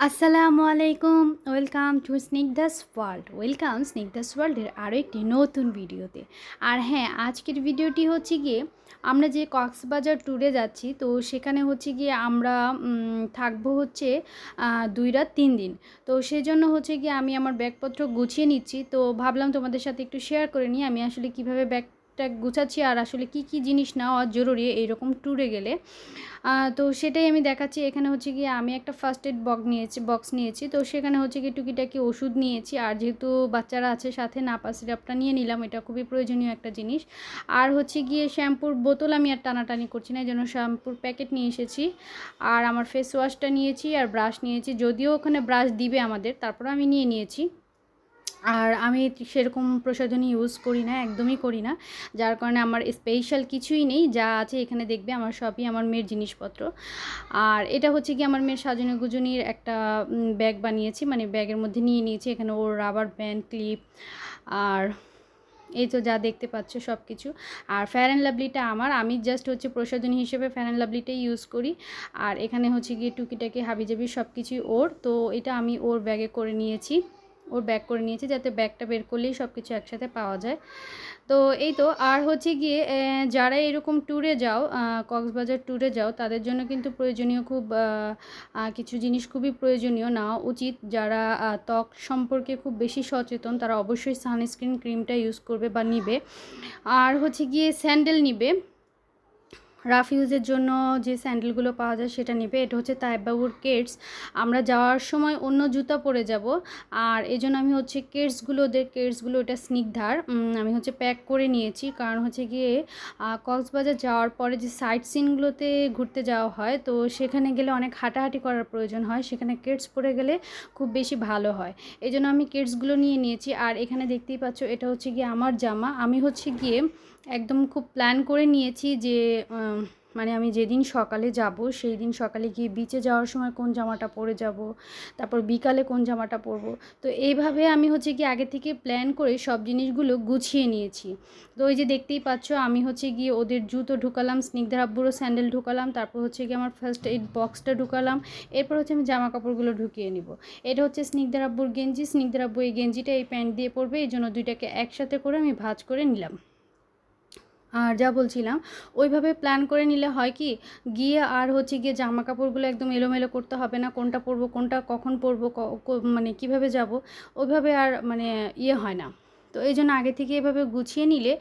আসসালামু আলাইকুম, welcome to Snigdha's world. Welcome Snigdha's ওয়ার্ল্ডের আরও একটি নতুন ভিডিওতে। আর হ্যাঁ আজকের ভিডিওটি হচ্ছে গিয়ে আমরা যে কক্সবাজার ট্যুরে যাচ্ছি, তো সেখানে হচ্ছে গিয়ে আমরা থাকব হচ্ছে দুই রাত তিন দিন। তো সেই জন্য হচ্ছে গিয়ে আমি আমার ব্যাগপত্র গুছিয়ে নিচ্ছি। তো ভাবলাম তোমাদের সাথে একটু শেয়ার করে নিই, আমি আসলে কীভাবে ব্যাগটা গুছাচ্ছি আর আসলে কি কি জিনিস নেওয়া জরুরি এইরকম ট্যুরে গেলে। তো সেটাই আমি দেখাচ্ছি। এখানে হচ্ছে গিয়ে আমি একটা ফার্স্ট এড বক্স নিয়েছি বক্স নিয়েছি। তো সেখানে হচ্ছে গিয়ে টুকিটাকি ওষুধ নিয়েছি। আর যেহেতু বাচ্চারা আছে, সাথে নাপা সিরাপটা নিয়ে নিলাম। এটা খুবই প্রয়োজনীয় একটা জিনিস। আর হচ্ছে গিয়ে শ্যাম্পুর বোতল আমি আর টানাটানি করছি না। এই জন্য শ্যাম্পুর প্যাকেট নিয়ে এসেছি। আর আমার ফেস ওয়াশটা নিয়েছি আর ব্রাশ নিয়েছি। যদিও ওখানে ব্রাশ দিবে আমাদের তারপরে আমি নিয়ে নিয়েছি। আর আমি সেরকম প্রসাধনী ইউজ করি না, একদমই করি না। যার কারণে আমার স্পেশাল কিছুই নেই, যা আছে এখানে দেখবে, আমার সবই আমার মেয়ের জিনিসপত্র। আর এটা হচ্ছে কি, আমার মেয়ের সাজানো গুজনির একটা ব্যাগ বানিয়েছি মানে ব্যাগের মধ্যে নিয়ে নিয়েছি, এখানে ওর রাবার ব্যান্ড ক্লিপ আর এই তো যা দেখতে পাচ্ছ সব কিছু আর ফ্যার অ্যান্ড লাভলিটা আমার, আমি জাস্ট হচ্ছে প্রসাধনী হিসেবে ফ্যার অ্যান্ড লাভলিটাই ইউজ করি। আর এখানে হচ্ছে গিয়ে টুকিটাকি হাবিজাবি সব কিছুই ওর, তো এটা আমি ওর ব্যাগে করে নিয়েছি। ওর ব্যাগ করে নিয়েছি যাতে ব্যাগটা বের করলেই সব কিছু একসাথে পাওয়া যায়। তো এই তো, আর হচ্ছে গিয়ে যারা এরকম ট্যুরে যাও কক্সবাজার ট্যুরে যাও, তাদের জন্য কিন্তু প্রয়োজনীয় খুব কিছু জিনিস খুবই প্রয়োজনীয়। নেওয়া উচিত যারা ত্বক সম্পর্কে খুব বেশি সচেতন, তারা অবশ্যই সানস্ক্রিন ক্রিমটা ইউজ করবে বা নিবে। আর হচ্ছে গিয়ে স্যান্ডেল নিবে। রাফ ইউজের জন্য যে স্যান্ডেলগুলো পাওয়া যায় সেটা নেবে। এটা হচ্ছে তাইবাবুর কেটস আমরা যাওয়ার সময় অন্য জুতা পরে যাব। আর এই জন্য আমি হচ্ছে কেটসগুলো ওদের কেটসগুলো ওটা স্নিগ্ধার। আমি হচ্ছে প্যাক করে নিয়েছি। কারণ হচ্ছে গিয়ে কক্সবাজার যাওয়ার পরে যে সাইট সিনগুলোতে ঘুরতে যাওয়া হয়, তো সেখানে গেলে অনেক হাঁটাহাঁটি করার প্রয়োজন হয়। সেখানে কেটস পরে গেলে খুব বেশি ভালো হয়। এই জন্য আমি কেটসগুলো নিয়ে নিয়েছি। আর এখানে দেখতেই পাচ্ছ, এটা হচ্ছে গিয়ে আমার জামা। আমি হচ্ছে গিয়ে একদম খুব প্ল্যান করে নিয়েছি যে মানে আমি যেদিন সকালে যাব সেই দিন সকালে গিয়ে বিচে যাওয়ার সময় কোন জামাটা পরে যাব, তারপর বিকালে কোন জামাটা পরবো। তো এইভাবে আমি হচ্ছে কি আগে থেকে প্ল্যান করে সব জিনিসগুলো গুছিয়ে নিয়েছি। তো ওই যে দেখতেই পাচ্ছ, আমি হচ্ছে গিয়ে ওদের জুতো ঢুকালাম স্নিগ্ধার আব্বুরও স্যান্ডেল ঢুকালাম, তারপর হচ্ছে গিয়ে আমার ফার্স্ট এইড বক্সটা ঢুকালাম, এরপর হচ্ছে আমি জামা কাপড়গুলো ঢুকিয়ে নিব। এটা হচ্ছে স্নিগ্ধার আব্বুর গেঞ্জি স্নিগ্ধার আব্বু এই গেঞ্জিটা এই প্যান্ট দিয়ে পরবে, এই জন্য দুইটাকে একসাথে করে আমি ভাজ করে নিলাম। আর যা বলছিলাম, ওইভাবে প্ল্যান করে নিলে হয় কি, গিয়ে আর হচ্ছে গিয়ে জামা কাপড়গুলো একদম এলোমেলো করতে হবে না, কোনটা পরবো, কোনটা কখন পরবো মানে কীভাবে যাব, ওইভাবে আর মানে ইয়ে হয় না। তো এই জন্য আগে থেকে এভাবে গুছিয়ে নিলে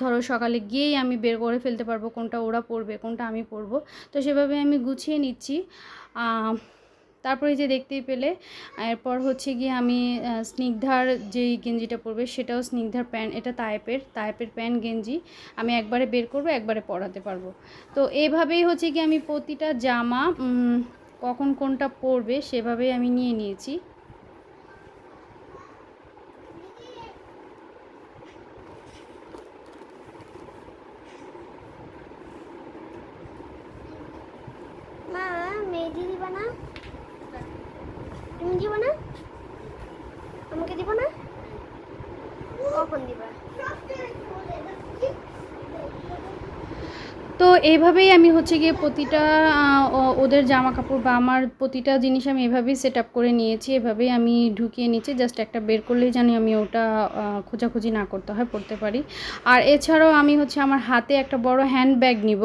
ধরো সকালে গিয়েই আমি বের করে ফেলতে পারব কোনটা ওরা পরবে, কোনটা আমি পরবো। তো সেভাবে আমি গুছিয়ে নিচ্ছি। তারপরে যে দেখতেই পেলে, এরপর হচ্ছে গিয়ে আমি স্নিগ্ধার যেই গেঞ্জিটা পরবে সেটাও স্নিগ্ধার প্যান্ট, এটা তায়েপের তায়েপের প্যান্ট গেঞ্জি আমি একবারে বের করব, একবারে পরাতে পারব। তো এইভাবেই হচ্ছে কি আমি প্রতিটা জামা কখন কোনটা পরবে সেভাবেই আমি নিয়ে নিয়েছি। তুমি দিবা না? আমাকে দিবা না? কখন দিবা? তো এইভাবেই আমি হচ্ছে গিয়ে প্রতিটা ওদের জামা কাপড় বা আমার প্রতিটা জিনিস আমি এভাবেই সেট আপ করে নিয়েছি, এভাবেই আমি ঢুকিয়ে নিচ্ছি। জাস্ট একটা বের করলেই জানি আমি ওটা খোঁজাখুঁজি না করতে হয়, পড়তে পারি। আর এছাড়াও আমি হচ্ছে আমার হাতে একটা বড় হ্যান্ড ব্যাগ নিব।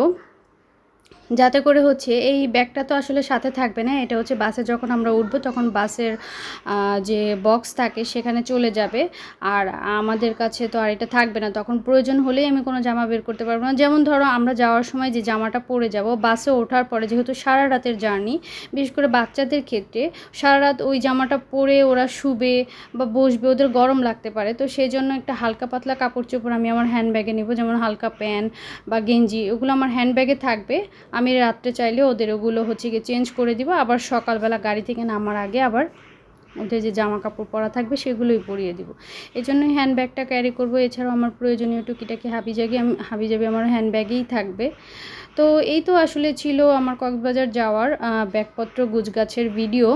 যাতে করে হচ্ছে এই ব্যাগটা তো আসলে সাথে থাকবে না, এটা হচ্ছে বাসে যখন আমরা উঠবো তখন বাসের যে বক্স থাকে সেখানে চলে যাবে। আর আমাদের কাছে তো আর এটা থাকবে না, তখন প্রয়োজন হলেই আমি কোনো জামা বের করতে পারব না। যেমন ধরো আমরা যাওয়ার সময় যে জামাটা পরে যাব, বাসে ওঠার পরে যেহেতু সারা রাতের জার্নি, বিশেষ করে বাচ্চাদের ক্ষেত্রে সারা রাত ওই জামাটা পরে ওরা শুবে বা বসবে, ওদের গরম লাগতে পারে। তো সেই জন্য একটা হালকা পাতলা কাপড় চোপড় আমি আমার হ্যান্ড ব্যাগে নেব, যেমন হালকা প্যান্ট বা গেঞ্জি, ওগুলো আমার হ্যান্ড ব্যাগে থাকবে। আমি রাত্রে চাইলে ওদের ওগুলো হচ্ছে গিয়ে চেঞ্জ করে দিব। আবার সকালবেলা গাড়ি থেকে নামার আগে আবার ওদের যে জামা কাপড় পরা থাকবে সেগুলোই পরিয়ে দিব। এই জন্য হ্যান্ডব্যাগটা ক্যারি করব। এছাড়াও আমার প্রয়োজনীয় টুকিটাকি হাবিজাবি আমি হাবিজাবি আমার হ্যান্ডব্যাগেই থাকবে। তো এই তো আসলে ছিল আমার কক্সবাজার যাওয়ার ব্যাগপত্র, গুজগাছের ভিডিও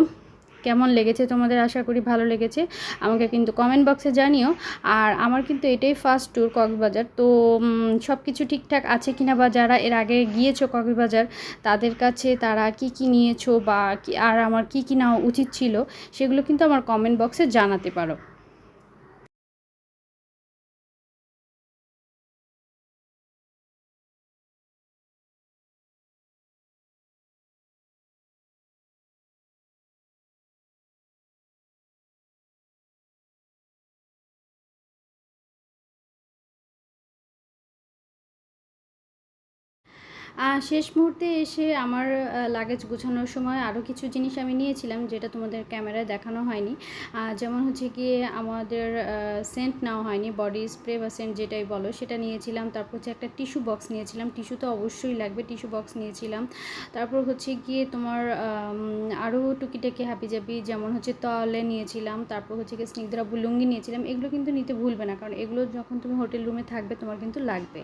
কেমন লেগেছে তোমাদের আশা করি ভালো লেগেছে। আমাকে কিন্তু কমেন্ট বক্সে জানিও। আর আমার কিন্তু এটাই ফার্স্ট ট্যুর কক্সবাজার। তো সব কিছু ঠিকঠাক আছে কিনা বা যারা এর আগে গিয়েছো কক্সবাজার, তাদের কাছে তারা কি কি নিয়েছো বা আর আমার কি কি নেওয়া উচিত ছিল, সেগুলো কিন্তু আমার কমেন্ট বক্সে জানাতে পারো। শেষ মুহূর্তে এসে আমার লাগেজ গোছানোর সময় আরও কিছু জিনিস আমি নিয়েছিলাম, যেটা তোমাদের ক্যামেরায় দেখানো হয়নি। যেমন হচ্ছে গিয়ে আমাদের সেন্ট নেওয়া হয়নি বডি স্প্রে বা সেন্ট যেটাই বলো, সেটা নিয়েছিলাম। তারপর হচ্ছে একটা টিস্যু বক্স নিয়েছিলাম টিস্যু তো অবশ্যই লাগবে টিস্যু বক্স নিয়েছিলাম। তারপর হচ্ছে গিয়ে তোমার আরও টুকিটাকি হাবি জাবি যেমন হচ্ছে তলে নিয়েছিলাম, তারপর হচ্ছে গিয়ে স্নিগ্ধরা বুলুঙ্গি নিয়েছিলাম, এগুলো কিন্তু নিতে ভুলবে না, কারণ এগুলো যখন তুমি হোটেল রুমে থাকবে, তোমার কিন্তু লাগবে।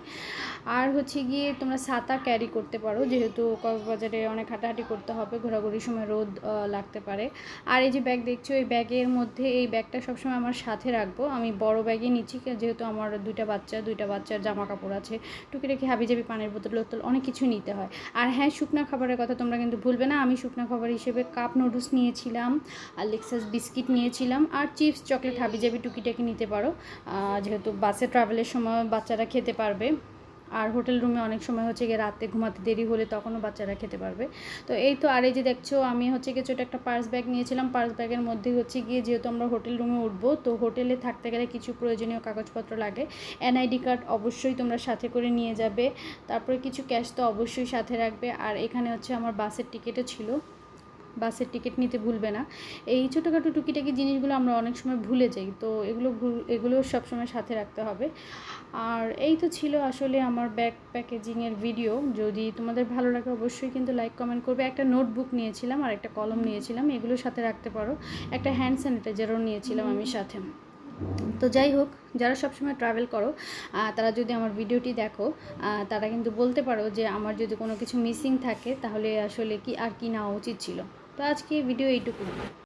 আর হচ্ছে গিয়ে তোমরা ক্যারি করতে পারো। যেহেতু কক্সবাজারে অনেক হাঁটাহাঁটি করতে হবে, ঘোরাঘুরির সময় রোদ লাগতে পারে। আর এই যে ব্যাগ দেখছ, এই ব্যাগের মধ্যে এই ব্যাগটা সবসময় আমার সাথে রাখব। আমি বড় ব্যাগই নিচ্ছি যেহেতু আমার দুইটা বাচ্চা, দুইটা বাচ্চার জামা কাপড় আছে। টুকি টুকিটাকি হাবিজাবি পানির বোতল টোতল অনেক কিছু নিতে হয়। আর হ্যাঁ শুকনা খাবারের কথা তোমরা কিন্তু ভুলবে না। আমি শুকনা খাবার হিসেবে কাপ নুডলস নিয়েছিলাম, আর লেক্সাস বিস্কিট নিয়েছিলাম, আর চিপস চকলেট হাবিজাবি টুকিটাকি নিতে পারো। যেহেতু বাসে ট্রাভেলের সময় বাচ্চারা খেতে পারবে। আর হোটেল রুমে অনেক সময় হচ্ছে গিয়ে রাতে ঘুমাতে দেরি হলে তখনও বাচ্চারা খেতে পারবে। তো এই তো আর এই যে দেখছ, আমি হচ্ছে গিয়ে ছোটো একটা পার্স ব্যাগ নিয়েছিলাম। পার্স ব্যাগের মধ্যে হচ্ছে গিয়ে যেহেতু আমরা হোটেল রুমে উঠবো, তো হোটেলে থাকতে গেলে কিছু প্রয়োজনীয় কাগজপত্র লাগে। এনআইডি কার্ড অবশ্যই তোমরা সাথে করে নিয়ে যাবে। তারপরে কিছু ক্যাশ তো অবশ্যই সাথে রাখবে। আর এখানে হচ্ছে আমার বাসের টিকিটও ছিল। বাসের টিকিট নিতে ভুলবে না। এই ছোটোখাটো টুকিটাকি জিনিসগুলো আমরা অনেক সময় ভুলে যাই, তো এগুলো ভুল- এগুলো সবসময় সাথে রাখতে হবে। আর এই তো ছিল আসলে আমার ব্যাগ প্যাকেজিংয়ের ভিডিও যদি তোমাদের ভালো লাগে অবশ্যই কিন্তু লাইক কমেন্ট করবে। একটা নোটবুক নিয়েছিলাম আর একটা কলম নিয়েছিলাম এগুলো সাথে রাখতে পারো। একটা হ্যান্ড স্যানিটাইজারও নিয়েছিলাম আমি সাথে। তো যাই হোক, যারা সবসময় ট্রাভেল করো তারা যদি আমার ভিডিওটি দেখো তারা কিন্তু বলতে পারো যে আমার যদি কোনো কিছু মিসিং থাকে, তাহলে আসলে কি আর কি নেওয়া উচিত ছিল। তো আজকে ভিডিও এইটুকু